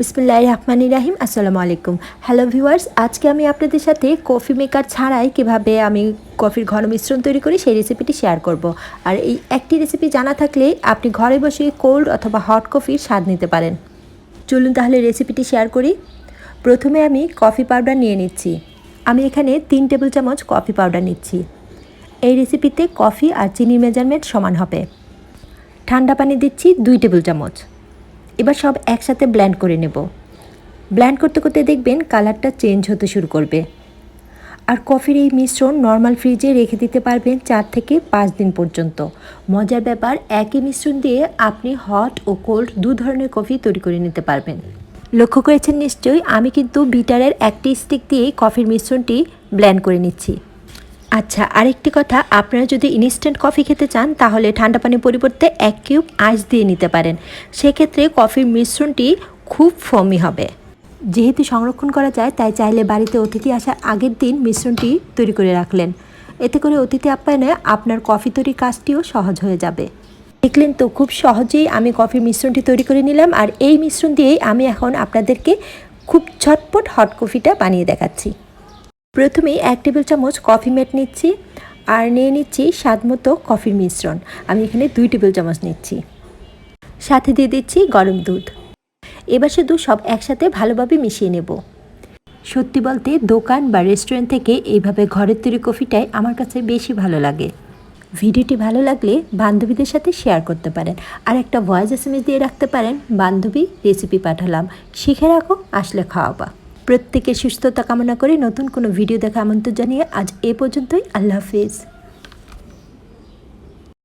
বিসমুল্লাহ রহমান রাহিম, আসসালামু আলাইকুম। হ্যালো ভিউয়ার্স আজকে আমি আপনাদের সাথে কফি মেকার ছাড়াই কীভাবে আমি কফির ঘন মিশ্রণ তৈরি করি সেই রেসিপিটি শেয়ার করব। আর এই একটি রেসিপি জানা থাকলে আপনি ঘরে বসে কোল্ড অথবা হট কফির স্বাদ নিতে পারেন। চলুন তাহলে রেসিপিটি শেয়ার করি। প্রথমে আমি কফি পাউডার নিয়ে নিচ্ছি। আমি এখানে তিন টেবিল চামচ কফি পাউডার নিচ্ছি। এই রেসিপিতে কফি আর চিনির মেজারমেন্ট সমান হবে। ঠান্ডা পানি দিচ্ছি দুই টেবিল চামচ। এবার সব একসাথে ব্ল্যান্ড করে নেব। ব্ল্যান্ড করতে করতে দেখবেন কালারটা চেঞ্জ হতে শুরু করবে। আর কফির এই মিশ্রণ নর্মাল ফ্রিজে রেখে দিতে পারবেন চার থেকে পাঁচ দিন পর্যন্ত। মজার ব্যাপার, একই মিশ্রণ দিয়ে আপনি হট ও কোল্ড দু ধরনের কফি তৈরি করে নিতে পারবেন। লক্ষ্য করেছেন নিশ্চয়ই, আমি কিন্তু বিটারের একটি স্টিক দিয়েই কফির মিশ্রণটি ব্ল্যান্ড করে নিচ্ছি। আচ্ছা আরেকটি কথা, আপনারা যদি ইনস্ট্যান্ট কফি খেতে চান, তাহলে ঠান্ডা পানির পরিবর্তে এক কিউব আইস দিয়ে নিতে পারেন। সেক্ষেত্রে কফির মিশ্রণটি খুব ফমি হবে। যেহেতু সংরক্ষণ করা যায়, তাই চাইলে বাড়িতে অতিথি আসার আগের দিন মিশ্রণটি তৈরি করে রাখলেন। এতে করে অতিথি আপ্যায়নে আপনার কফি তৈরির কাজটিও সহজ হয়ে যাবে। দেখলেন তো, খুব সহজেই আমি কফির মিশ্রণটি তৈরি করে নিলাম, আর এই মিশ্রণ দিয়েই আমি এখন আপনাদেরকে খুব ঝটপট হট কফিটা বানিয়ে দেখাচ্ছি। প্রথমে এক টেবিল চামচ কফি মেট নিচ্ছি আর নিয়ে নিচ্ছি স্বাদ মতো কফির মিশ্রণ। আমি এখানে দুই টেবিল চামচ নিচ্ছি। সাথে দিয়ে দিচ্ছি গরম দুধ। এবার শুধু সব একসাথে ভালোভাবে মিশিয়ে নেব। সত্যি বলতে দোকান বা রেস্টুরেন্ট থেকে এইভাবে ঘরের তৈরি কফিটাই আমার কাছে বেশি ভালো লাগে। ভিডিওটি ভালো লাগলে বান্ধবীদের সাথে শেয়ার করতে পারেন আর একটা ভয়েস এস দিয়ে রাখতে পারেন, বান্ধবী রেসিপি পাঠালাম। শিখে রাখো, আসলে খাওয়াবা। প্রত্যেকের সুস্থতা কামনা করে নতুন কোনো ভিডিও দেখা আমন্ত্রণ জানিয়ে আজ এ পর্যন্তই। আল্লাহ হাফিজ।